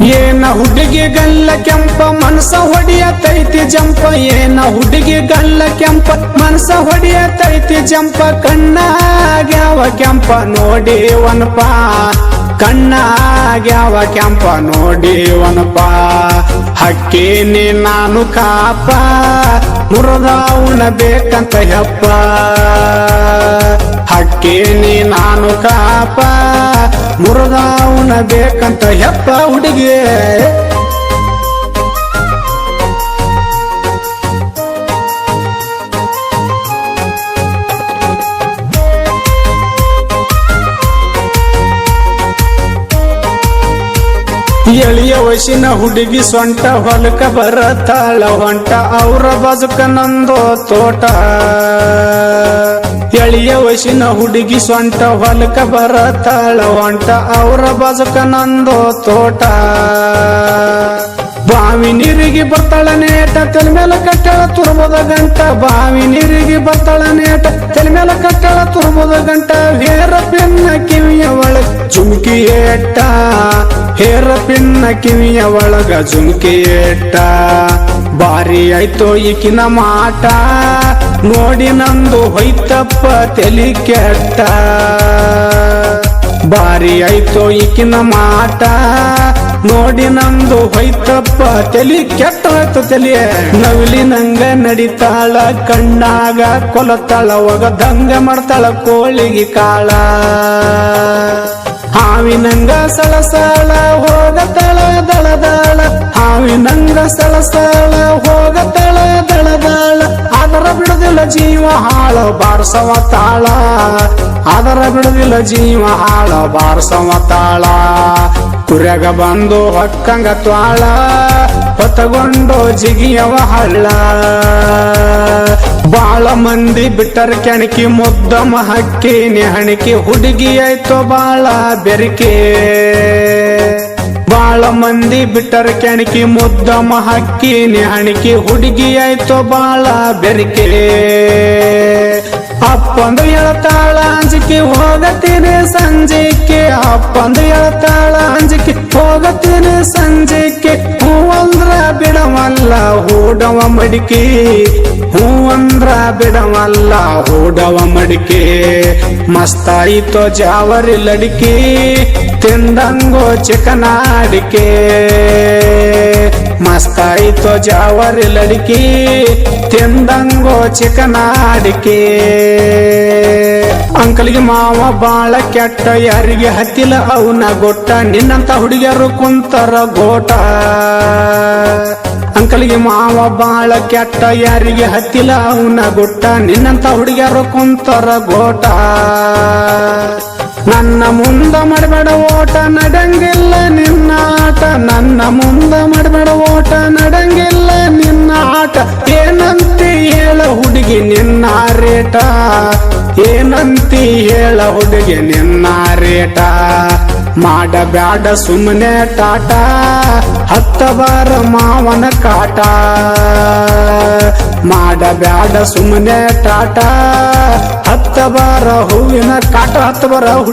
ಏನ ಹುಡುಗಿ ಗಲ್ಲ ಕೆಂಪ, ಮನಸ ಹೊಡಿಯತೈತಿ ಜಂಪ. ಏನ ಹುಡುಗಿ ಗಲ್ಲ ಕೆಂಪ, ಮನಸ ಹೊಡಿಯತೈತಿ ಜಂಪ. ಕಣ್ಣಾಗ್ಯಾವ ಕೆಂಪ, ನೋಡಿ ಒನಪ. ಕಣ್ಣಾಗ್ಯಾವ ಕೆಂಪ, ನೋಡಿ ಒನಪ. ಹಕ್ಕೇನಿ ನಾನು ಕಾಪ, ಮುರದ ಬೇಕಂತ ಹೆಪ್ಪ. ಹಕ್ಕೇನಿ ನಾನು ಕಾಪ ಮುರಿದಾವುನ ಬೇಕಂತ ಹೆಪ್ಪ ಹುಡುಗಿ. ಎಳಿಯ ವಯಸ್ಸಿನ ಹುಡುಗಿ ಸೊಂಟ ಹೊಲಕ ಬರತಾಳ, ಹೊಂಟ ಅವರ ಬದುಕ ನಂದೋ ತೋಟ. ಎಳಿಯ ವಯಸ್ಸಿನ ಹುಡುಗಿ ಸೊಂಟ ಹೊಲಕ ಬರತಾಳ ಹೊಂಟ, ಅವರ ಬಸಕ ನಂದೋ ತೋಟ. ಬಾವಿ ನೀರಿಗೆ ಬರ್ತಾಳ ನೇಟ, ತಲೆ ಮೇಲೆ ಕಟ್ಟಳ ತುರ್ಬೋದ ಗಂಟ. ಬಾವಿ ನೀರಿಗೆ ಬರ್ತಾಳ ನೇಟ, ತಲೆ ಮೇಲೆ ಕಟ್ಟಳ ತುರ್ಬೋದ ಗಂಟ. ಹೇರ ಪಿನ್ನ ಕಿವಿಯ ಒಳಗ ಜುಮ್ಕಿ ಏಟ ಹೇರ ಪಿನ್ನ ಕಿವಿಯ ಒಳಗ ಜುಮ್ಕಿ ಏಟ ಬಾರಿ ಆಯ್ತೋ ಈಕಿನ ಮಾಟ. ನೋಡಿ ನಂದು ಹೊಯ್ತಪ್ಪ ತಲಿ ಕೆಟ್ಟ. ಬಾರಿ ಆಯ್ತೋ ಈಕಿನ ಮಾಟ ನೋಡಿ ನಂದು ಹೊಯ್ತಪ್ಪ ತಲಿ ಕೆಟ್ಟ ಆಯ್ತು ತಲಿ ನವಿಲಿ ನಂಗ ನಡಿತಾಳ, ಕಣ್ಣಾಗ ಕೊಲತಾಳ ಒಗದಂಗ ಮಾಡ್ತಾಳ ಕೋಳಿಗೆ ಕಾಳ. ಹಾವಿನಂಗ ಹೋಗ ಹೋಗತಳ ದಳದಾಳ. ಹಾವಿನಂಗ ಹೋಗ ಹೋಗತಳ ದಳದಾಳ. ಅದರ ಬಿಡುದಿಲ್ಲ ಜೀವ ಹಾಳ, ಬಾರಸವ ತಾಳ. ಅದರ ಬಿಡುದಿಲ್ಲ ಜೀವ ಹಾಳ, ಬಾರಸವ ತಾಳ. ಕುರ್ಯಾಗ ಬಂದು ಹೊಕ್ಕಂಗ ತ್ವಾಳ, ಹೊತ್ತಗೊಂಡು ಜಿಗಿಯವ ಹಳ್ಳ. ಬಾಳ ಮಂದಿ ಬಿಟ್ಟರ ಕೆಣಕಿ ಮುದ್ದಮ ಹಕ್ಕಿ, ನೆಹಣಿಕೆ ಹುಡುಗಿ ಆಯ್ತು ಬಾಳ ಬೆರಿಕೆ. ಬಾಳ ಮಂದಿ ಬಿಟ್ಟರ ಕೆಣಕಿ ಮುದ್ದಮ ಮಹಕ್ಕಿ ಹಣಿಕೆ ಹುಡುಗಿ ಆಯ್ತು ಬಾಳ ಬೆರಿಕೆ. ಅಪ್ಪಂದು ಎಳತಾಳ ಅಂಜಿಕೆ ಹೋಗತೀನಿ ಸಂಜಿಕೆ, ಅಪ್ಪಂದು ಎಳತಾಳ ಅಂಜಿಕೆ ಹೋಗತೀನಿ ಸಂಜಿಕೆ. ಹೂಡವ ಮಡಿಕೆ. ಹೂವಂದ್ರ ಬಿಡವಲ್ಲ ಹೂಡವ ಮಡಿಕೆ. ಮಸ್ತಾಯಿತೋ ಜಾವರಿ ಲಡಿಕೆ, ತಿಂದಂಗೋ ಚಕನಾಡಿಕೆ ಮಸ್ತಾಯಿತೋ ಜಾವರಿ ಲಡಿಕೆ, ತಿಂದಂಗೋ ಚಿಕನಾಡಿಕೆ ಅಂಕಲ್ಗೆ ಮಾವ ಬಾಳ ಕೆಟ್ಟ, ಯಾರಿಗೆ ಹತ್ತಿಲ್ಲ ಅವನ ಗೊಟ್ಟ. ನಿನ್ನಂತ ಹುಡುಗಿಯರು ಕುಂತರ ಗೋಟ. ಅಂಕಲ್ಗೆ ಮಾವ ಬಾಳ ಕೆಟ್ಟ, ಯಾರಿಗೆ ಹತ್ತಿಲ್ಲ ಅವನ ಗುಟ್ಟ. ನಿನ್ನಂತ ಹುಡುಗಿಯರು ಕುಂತರ ಗೋಟ. ನನ್ನ ಮುಂದ ಮಾಡಬೇಡ ಓಟ, ನಡಂಗಿಲ್ಲ ನಿನ್ನ ಆಟ. ನನ್ನ ಮುಂದ ಮಾಡಬೇಡ ಓಟ, ನಡಂಗಿಲ್ಲ ನಿನ್ನ ಆಟ. ಏನಂತಿ ಹೇಳ ಹುಡುಗಿ ನಿನ್ನ ರೇಟ? ಏನಂತಿ ಹೇಳ ಹುಡುಗಿ ನಿನ್ನ ರೇಟ? ಮಾಡಬ್ಯಾಡ ಸುಮ್ಮನೆ ಟಾಟ. ಹತ್ತ ಬಾರ ಮಾವನ ಕಾಟ. ಮಾಡಬ್ಯಾಡ ಸುಮ್ಮನೆ ಟಾಟ. ಹತ್ತ ಬಾರ ಹೂವಿನ ಕಾಟ, ಹತ್ತ ಬಾರ